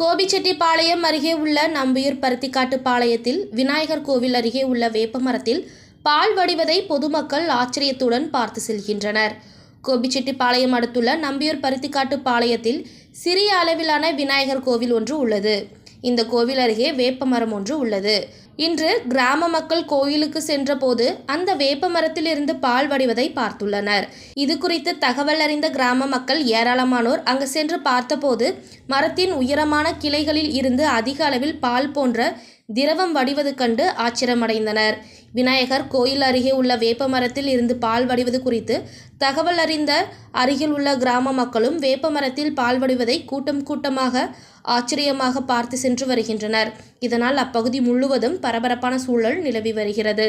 கோபிச்செட்டிப்பாளையம் அருகே உள்ள நம்பியூர் பருத்திக்காட்டு பாளையத்தில் விநாயகர் கோவில் அருகே உள்ள வேப்பமரத்தில் பால் வடிவதை பொதுமக்கள் ஆச்சரியத்துடன் பார்த்து செல்கின்றனர். கோபிச்செட்டிப்பாளையம் அடுத்துள்ள நம்பியூர் பருத்திக்காட்டு பாளையத்தில் சிறிய அளவிலான விநாயகர் கோவில் ஒன்று உள்ளது. இந்த கோவில் அருகே வேப்பமரம் ஒன்று உள்ளது. இன்று கிராம மக்கள் கோயிலுக்கு சென்றபோது அந்த வேப்ப மரத்திலிருந்து பால் வடிவதை பார்த்துள்ளனர். இது குறித்து தகவல் அறிந்த கிராம மக்கள் ஏராளமானோர் அங்கு சென்று பார்த்தபோது மரத்தின் உயரமான கிளைகளில் இருந்து அதிக அளவில் பால் போன்ற திரவம் வடிவது கண்டு ஆச்சரியமடைந்தனர் விநாயகர் கோயில் அருகே உள்ள வேப்பமரத்தில் இருந்து பால் வடிவது குறித்து தகவல் அறிந்த அருகில் உள்ள கிராம மக்களும் வேப்பமரத்தில் பால் வடிவதை கூட்டம் கூட்டமாக ஆச்சரியமாக பார்த்து சென்று வருகின்றனர். இதனால் அப்பகுதி முழுவதும் பரபரப்பான சூழல் நிலவி வருகிறது.